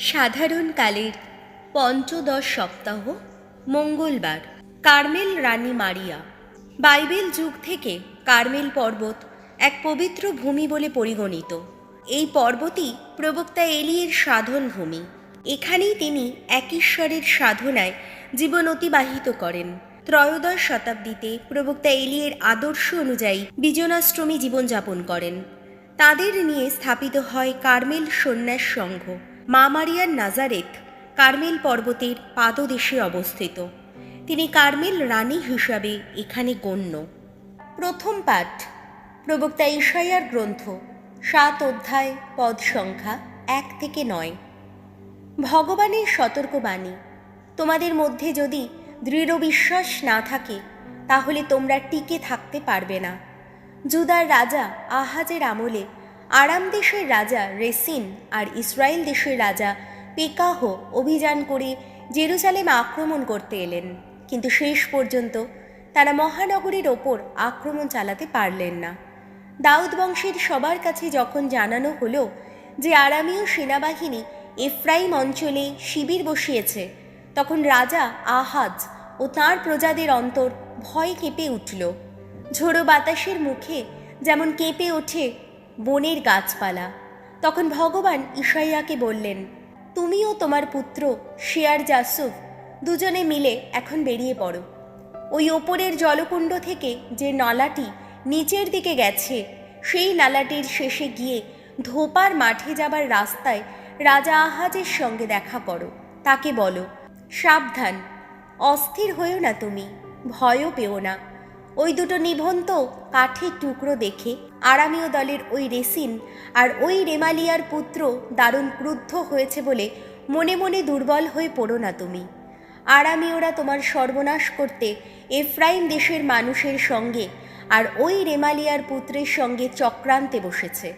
সাধারণকালের পঞ্চদশ সপ্তাহ, মঙ্গলবার। কার্মেল রানী মারিয়া। বাইবেল যুগ থেকে কার্মেল পর্বত এক পবিত্র ভূমি বলে পরিগণিত। এই পর্বতই প্রবক্তা এলিয়ের সাধন ভূমি। এখানেই তিনি এক ঈশ্বরের সাধনায় জীবন অতিবাহিত করেন। ত্রয়োদশ শতাব্দীতে প্রবক্তা এলিয়ের আদর্শ অনুযায়ী বিজনাশ্রমী জীবনযাপন করেন। তাদের নিয়ে স্থাপিত হয় কার্মেল সন্ন্যাস সংঘ। মা মারিয়ার নাজারেথ কার্মেল পর্বতের পাদদেশে অবস্থিত। তিনি কার্মেল রানী হিসাবে এখানে গণ্য। প্রথম পাঠ, প্রবক্তা ঈশাইয়ার গ্রন্থ, সাত অধ্যায়, পদ সংখ্যা এক থেকে নয়। ভগবানের সতর্কবাণী, তোমাদের মধ্যে যদি দৃঢ় বিশ্বাস না থাকে, তাহলে তোমরা টিকে থাকতে পারবে না। জুদার রাজা আহাজের আমলে আরাম দেশের রাজা রেসিন আর ইসরায়েল দেশের রাজা পেকাহ অভিযান করে জেরুজালেম আক্রমণ করতে এলেন। কিন্তু শেষ পর্যন্ত তারা মহানগরীর ওপর আক্রমণ চালাতে পারলেন না। দাউদ বংশের সবার কাছে যখন জানানো হলো যে আরামীয় সেনাবাহিনী এফ্রাইম অঞ্চলে শিবির বসিয়েছে, তখন রাজা আহাজ ও তার প্রজাদের অন্তর ভয় কেঁপে উঠল। ঝোড়ো বাতাসের মুখে যেমন কেঁপে ওঠে বনের গাছপালা। তখন ভগবান ঈশাইয়াকে বললেন, তুমিও তোমার পুত্র শেয়ার জাসুফ দুজনে মিলে এখন বেরিয়ে পড়ো। ওই ওপরের জলকুণ্ড থেকে যে নালাটি নিচের দিকে গেছে, সেই নালাটির শেষে গিয়ে ধোপার মাঠে যাবার রাস্তায় রাজা আহাজের সঙ্গে দেখা করো। তাকে বলো, সাবধান, অস্থির হয়েও না তুমি, ভয়ও পেও না। ওই দুটো নিভন্ত কাঠের টুকরো দেখে আরামীয় দলের ওই রেসিন আর ওই রেমালিয়ার পুত্র দারুণ ক্রুদ্ধ হয়েছে বলে মনে মনে দুর্বল হয়ে পড়ো না তুমি। আরামীয়রা তোমার সর্বনাশ করতে এফ্রাইম দেশের মানুষের সঙ্গে আর ওই রেমালিয়ার পুত্রের সঙ্গে চক্রান্তে বসেছে।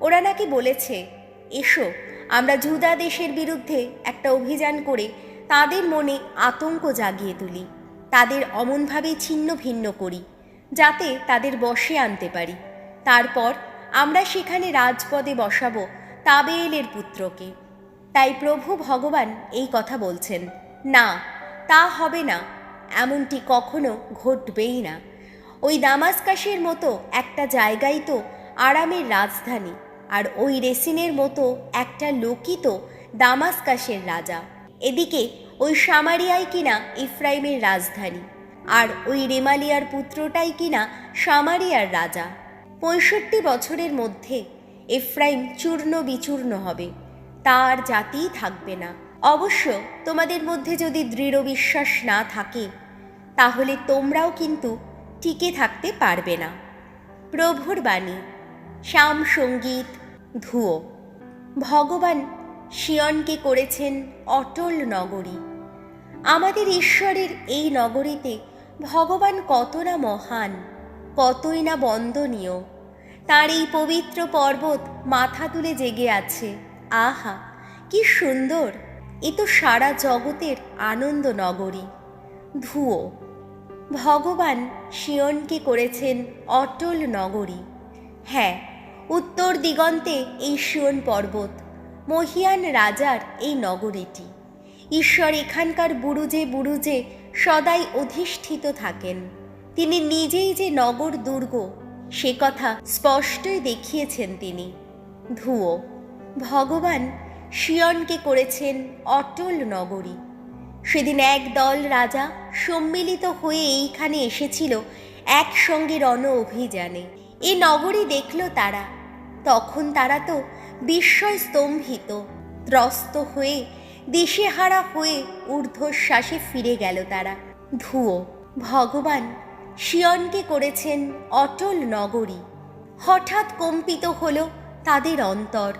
ওরা নাকি বলেছে, এসো, আমরা জুদা দেশের বিরুদ্ধে একটা অভিযান করে তাদের মনে আতঙ্ক জাগিয়ে তুলি। তাদের অমনভাবে ছিন্ন ভিন্ন করি, যাতে তাদের বশে আনতে পারি। তারপর আমরা সেখানে রাজপদে বসাবো তাবেলের পুত্রকে। তাই প্রভু ভগবান এই কথা বলছেন, না, তা হবে না, এমনটি কখনো ঘটবেই না। ওই দামাসকাশের মতো একটা জায়গায় তো আরামের রাজধানী, আর ওই রেসিনের মতো একটা লোকই তো দামাসকাশের রাজা। এদিকে ওই সামারিয়াই কিনা ইফ্রাইমের রাজধানী, আর ওই রেমালিয়ার পুত্রটাই কিনা সামারিয়ার রাজা। পঁয়ষট্টি বছরের মধ্যে এফ্রাইম চূর্ণ বিচূর্ণ হবে, তার জাতিই থাকবে না। অবশ্য তোমাদের মধ্যে যদি দৃঢ় বিশ্বাস না থাকে, তাহলে তোমরাও কিন্তু টিকে থাকতে পারবে না। প্রভুর বাণী, শ্যাম সংগীত, ধুয়ো। ভগবান শিয়নকে করেছেন অটল নগরী। আমাদের ঈশ্বরের এই নগরীতে ভগবান কত না মহান, কতই না বন্দনীয়। তার এই পবিত্র পর্বত মাথা তুলে জেগে আছে। আহা, কি সুন্দর! এ তো সারা জগতের আনন্দ নগরী। ধুয়ো, ভগবান শিয়নকে করেছেন অটল নগরী। হ্যাঁ উত্তর দিগন্তে এই শিয়ন পর্বত, মহিয়ান রাজার এই নগরীটি। ঈশ্বর এখানকার বুরুজে বুরুজে সদাই অধিষ্ঠিত থাকেন। তিনি নিজেই যে নগর দুর্গ, সে কথা স্পষ্টই দেখিয়েছেন তিনি। ধুয়ো ভগবান শিয়নকে করেছেন অটল নগরী। সেদিন এক দল রাজা সম্মিলিত হয়ে এইখানে এসেছিল একসঙ্গে রণ অভিযানে এ নগরী দেখল তারা, তখন তারা তো বিস্ময় স্তম্ভিত ত্রস্ত হয়ে দিশেহারা হয়ে ঊর্ধ্বশ্বাসে ফিরে গেল তারা। ধুয়ো, ভগবান, শিয়নকে করেছেন অটল নগরী। হঠাৎ কম্পিত হলো তাদের অন্তর।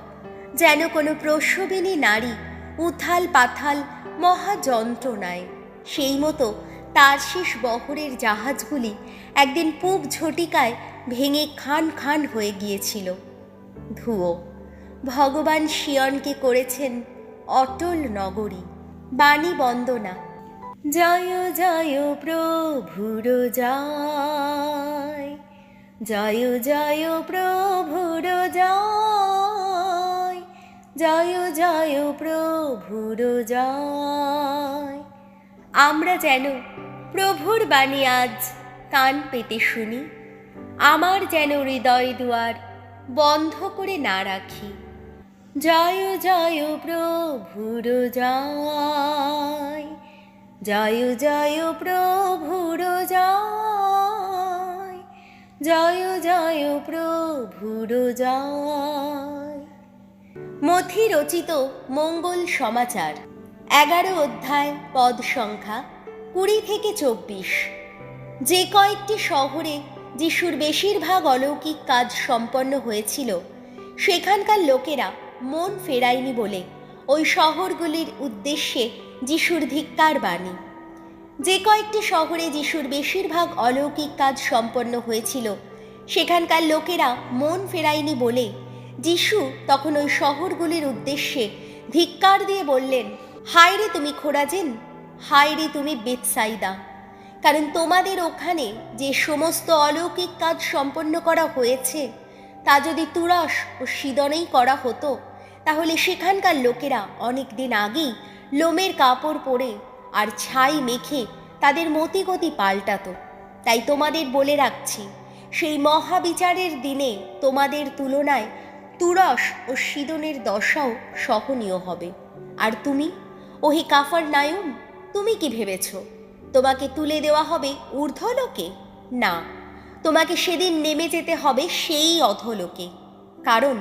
যেন কোনো প্রসবিনী নারী উথাল পাথাল মহা যন্ত্রণায় সেই মতো তার শেষ বহরের জাহাজগুলি একদিন পূব ঝটিকায় ভেঙে খান খান হয়ে গিয়েছিল। ধুয়ো, ভগবান শিয়নকে করেছেন অটল নগরী, বাণী বন্দনা। জয় জয় প্রভুর জয় জয় জয় প্রভুর জয় জয় জয় প্রভুর জয় আমরা যেন প্রভুর বাণী আজ কান পেতে শুনি, আমার যেন হৃদয় দুয়ার বন্ধ করে না রাখি। জয় জয় প্রভুর জয় জয় জয় প্রভুর জয় জয় জয় প্রভুর জয় মথি রচিত মঙ্গল সমাচার, এগারো অধ্যায়, পদ সংখ্যা, কুড়ি থেকে চব্বিশ। যে কয়েকটি শহরে যিশুর বেশিরভাগ অলৌকিক কাজ সম্পন্ন হয়েছিল, সেখানকার লোকেরা মন ফেরায়নি বলে ওই শহরগুলির উদ্দেশ্যে যিশুর ধিক্কার বাণী। যে কয়েকটি শহরে যিশুর বেশিরভাগ অলৌকিক কাজ সম্পন্ন হয়েছিল, সেখানকার লোকেরা মন ফেরায়নি বলে যিশু তখন ওই শহরগুলির উদ্দেশ্যে ধিক্কার দিয়ে বললেন, হায় রে তুমি খোরাজেন, হায় রে তুমি বেতসাইদা। কারণ তোমাদের ওখানে যে সমস্ত অলৌকিক কাজ সম্পন্ন করা হয়েছে তা যদি তুরস ও সিদনেই করা হতো, তাহলে সেখানকার লোকেরা অনেক দিন আগেই লোমের কাপড় পরে আর ছাই মেখে তাদের মতিগতি পাল্টাতো। তাই তোমাদের বলে রাখছি, সেই মহাবিচারের দিনে তোমাদের তুলনায় তুরস ও সিদনের দশাও সহনীয় হবে। আর তুমি? ওহি কাফার নায়ম তুমি কি ভেবেছ? তোমাকে তুলে দেওয়া হবে ঊর্ধ্বলোকে? না। তোমাকে সেদিন নেমে যেতে হবে সেই অধলোকে। কারণ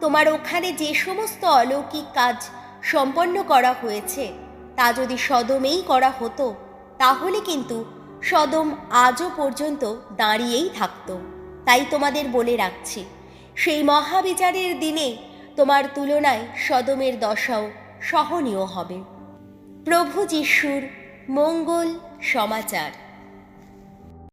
তোমার ওখানে যে সমস্ত অলৌকিক কাজ সম্পন্ন করা হয়েছে, তা যদি সদমেই করা হতো, তাহলে কিন্তু সদম আজও পর্যন্ত দাঁড়িয়েই থাকতো। তাই তোমাদের বলে রাখছি, সেই মহাবিচারের দিনে তোমার তুলনায় সদমের দশাও সহনীয় হবে। প্রভু যিশুর মঙ্গল সমাচার।